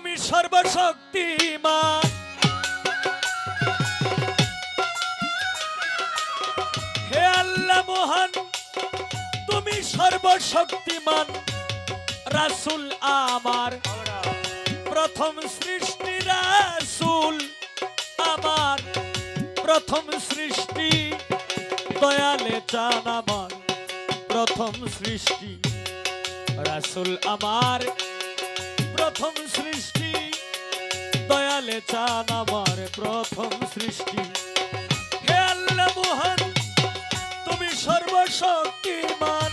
তুমি সর্বশক্তিমান। হে আল্লাহ মহান, তুমি সর্বশক্তিমান। রাসুল আমার, প্রথম সৃষ্টি রাসুল আমার, প্রথম সৃষ্টি দয়ালে চান আমার, প্রথম সৃষ্টি রাসুল আমার। প্রথম সৃষ্টি। দয়ালে চান আমার প্রথম সৃষ্টি। হে আল্লাহ মহান, তুমি সর্বশক্তিমান।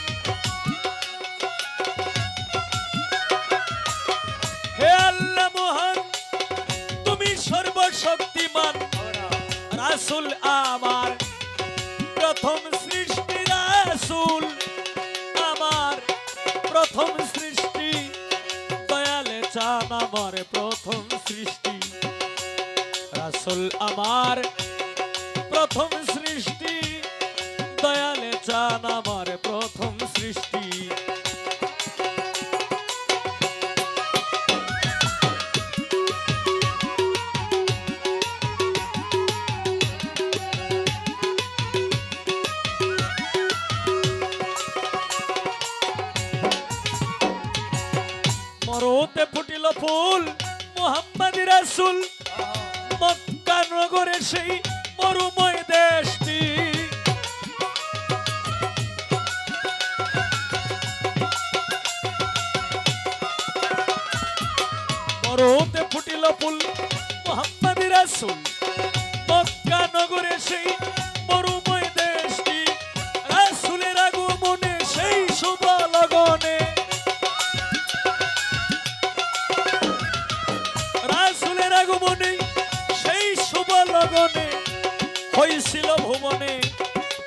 হে আল্লাহ মহান, তুমি সর্বশক্তিমান। রাসুল আমার প্রথম সৃষ্টি। রাসুল আমার প্রথম সৃষ্টি। দয়ালে চান আমার প্রথম সৃষ্টি। মরতে ফুটিল ফুল। মোহাম্মদ রাসুল। মক্কা নগরের সেই মরুময় দেশটি। মরতে ফুটিল ফুল মোহাম্মদ রাসুল। মক্কা নগরের সেই শুভ লগনে হয়েছিল ভুবনে,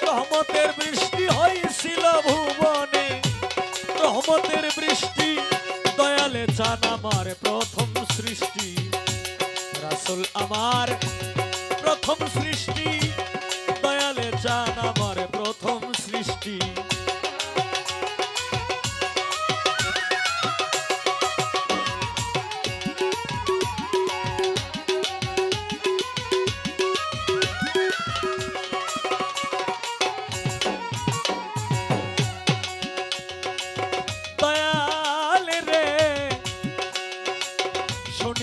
রহমতের বৃষ্টি হয়েছিল ভুবনে। রহমতের বৃষ্টি, দয়ালে চান আমার প্রথম সৃষ্টি। রাসুল আমার প্রথম সৃষ্টি, দয়ালে চান আমার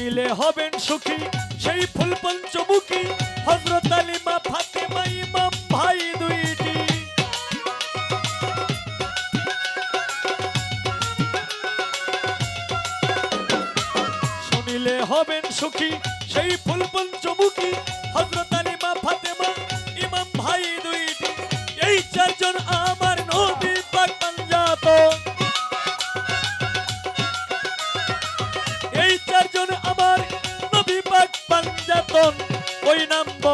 শুনিলে হবেন সুখী। সেই ফুল পঞ্চমুখী, হজরত আলিমা ফাতেমা ইমাম ভাই দুইটি। শুনিলে হবেন সুখী, সেই ফুল পঞ্চমুখী, হজরত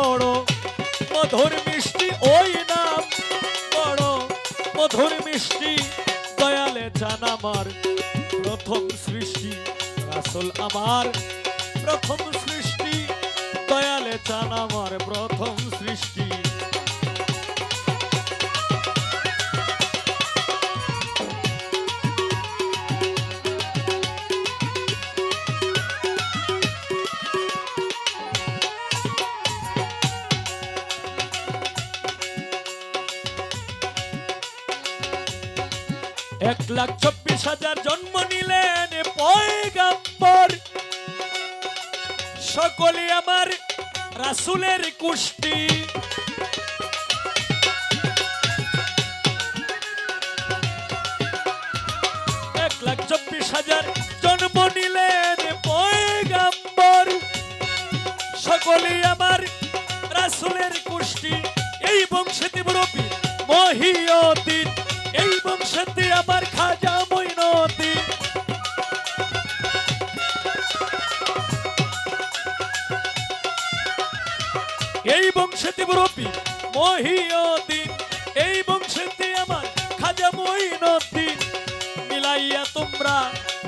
বড়, মধুর মিষ্টি ওই নাম। বড়, মধুর মিষ্টি, দয়ালে জান আমার। প্রথম সৃষ্টি রাসুল আমার। প্রথম সৃষ্টি, দয়ালে জান আমার। প্রথম এক লাখ চব্বিশ হাজার জন্ম নিলেন পয়গাম্বর। সকলে আমার রাসুলের কুষ্টি বংশেতে মুরব্বী মহিয়তিন এই বংশেতে আমার খাজা মইনতি মিলাইয়া তোমরা,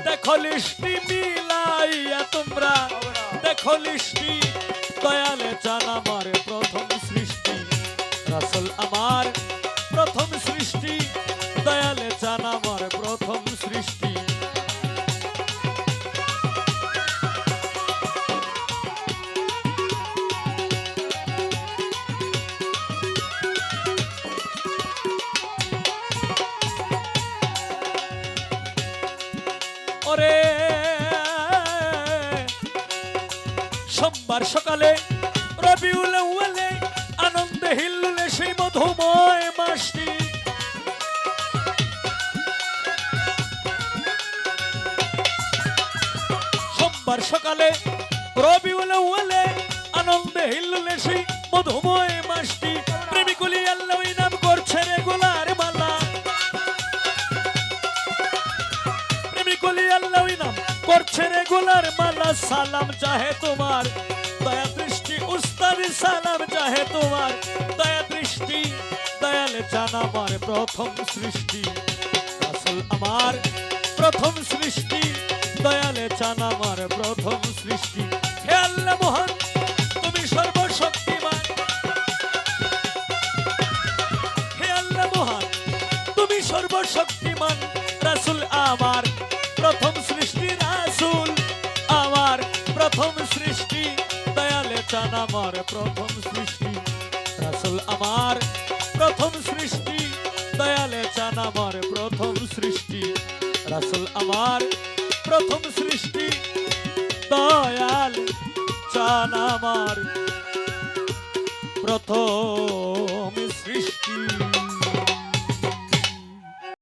দেখো লিষ্টি, মিলাইয়া তোমরা, দেখো লিষ্টি, দয়ালে চান ওরে। সোমবার সকালে রবিউল আউয়ালে আনন্দে হিল্লুলে সেই মধুময় মাসটি। সোমবার সকালে রবিউল আউয়ালে আনন্দে হিল্লুলে সেই মধুময় মাসটি। প্রেমিকুলি আল্লাহ রেগুলার মালা সালাম চাহে তোমার দয়া দৃষ্টি উস্তাদি সালাম চাহে তোমার দয়া দৃষ্টি দয়ালে চান আমার প্রথম সৃষ্টি রাসূল আমার প্রথম সৃষ্টি দয়ালে চান আমার প্রথম সৃষ্টি হে আল্লাহ মহান প্রথম সৃষ্টি, দয়ালে চান আমার প্রথম সৃষ্টি। রাসূল আমার প্রথম সৃষ্টি, দয়ালে চান আমার প্রথম সৃষ্টি। রাসূল আমার প্রথম সৃষ্টি, দয়াল চান আমার প্রথম সৃষ্টি।